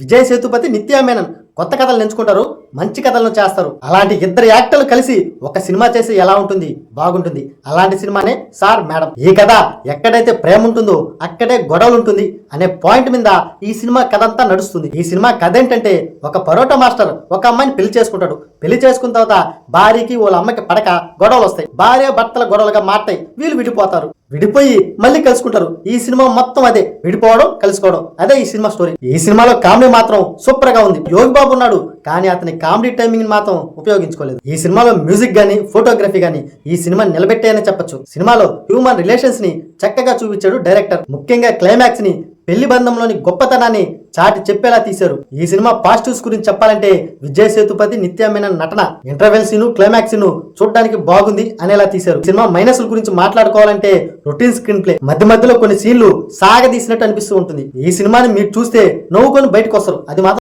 విజయ్ సేతుపతి నిత్యా మేనన్ కొత్త కథలు ఎంచుకుంటారు మంచి కథలను చేస్తారు. అలాంటి ఇద్దరు యాక్టర్లు కలిసి ఒక సినిమా చేసి ఎలా ఉంటుంది? బాగుంటుంది. అలాంటి సినిమానే సార్ మేడం. ఈ కథ ఎక్కడైతే ప్రేమ ఉంటుందో అక్కడే గొడవలు ఉంటుంది అనే పాయింట్ మీద ఈ సినిమా కథ అంతా నడుస్తుంది. ఈ సినిమా కథ ఏంటంటే ఒక పరోటా మాస్టర్ ఒక అమ్మాయిని పెళ్ళి చేసుకుంటాడు. పెళ్ళి చేసుకున్న తర్వాత భార్యకి వాళ్ళ అమ్మకి పడక గొడవలు వస్తాయి. భార్య భర్తల గొడవలుగా మారతాయి. వీళ్ళు విడిపోతారు. విడిపోయి మళ్ళీ కలుసుకుంటారు. ఈ సినిమా మొత్తం అదే విడిపోవడం కలుసుకోవడం. అదే ఈ సినిమా స్టోరీ. ఈ సినిమాలో కామెడీ మాత్రం సూపర్గా ఉంది. యోగి బాబు ఉన్నాడు కానీ అతని కామెడీ టైమింగ్ మాత్రం ఉపయోగించుకోలేదు. ఈ సినిమాలో మ్యూజిక్ గానీ ఫోటోగ్రఫీ గానీ ఈ సినిమా నిలబెట్టాయని చెప్పొచ్చు. సినిమాలో హ్యూమన్ రిలేషన్స్ని చక్కగా చూపించాడు డైరెక్టర్. ముఖ్యంగా క్లైమాక్స్ని పెళ్ళి బంధంలోని గొప్పతనాన్ని చాటి చెప్పేలా తీశారు. ఈ సినిమా పాజిటివ్స్ గురించి చెప్పాలంటే విజయ్ సేతుపతి నిత్యమైన నటన ఇంటర్వెల్ సీను క్లైమాక్స్ను చూడడానికి బాగుంది అనేలా తీశారు. సినిమా మైనస్ల గురించి మాట్లాడుకోవాలంటే రొటీన్ స్క్రీన్ ప్లే మధ్య మధ్యలో కొన్ని సీన్లు సాగదీసినట్టు అనిపిస్తూ ఉంటుంది. ఈ సినిమాని మీరు చూస్తే నవ్వుకొని బయటకు వస్తారు. అది మాత్రం